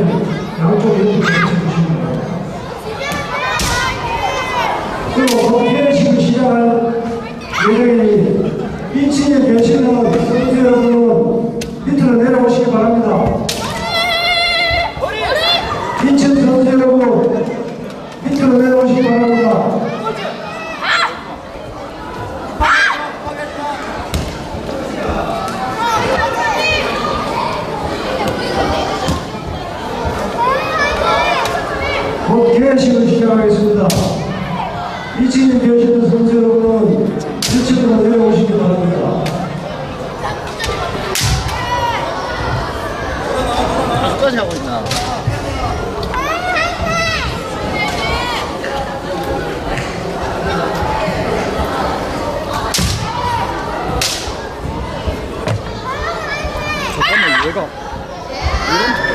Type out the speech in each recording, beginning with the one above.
양쪽 이렇게 해주시면 됩니다. 그리고 호텔식을 시작할 예정이니 2층에 계시는 선수 여러분은 밑으로 내려오시기 바랍니다. 2층 선수 여러분 밑으로 내려오시기 바랍니다. 곧 개회식을 시작하겠습니다. 2층에 계시는 선수 여러분은 1층으로 내려오시기 바랍니다. 끝까지 하고 있나? 잠깐만 얘가 이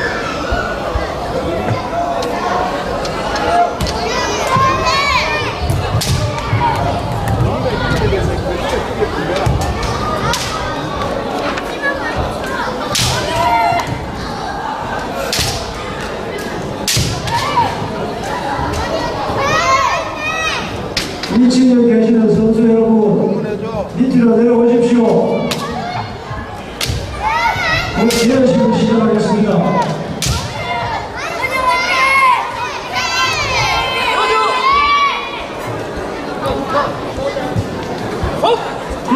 층에 계시는 선수 여러분 밑으로 내려오십시오. 곧 개회식을 시작하겠습니다.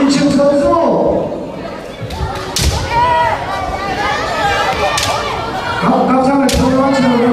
이층 선수 각, 각상을 평정하시는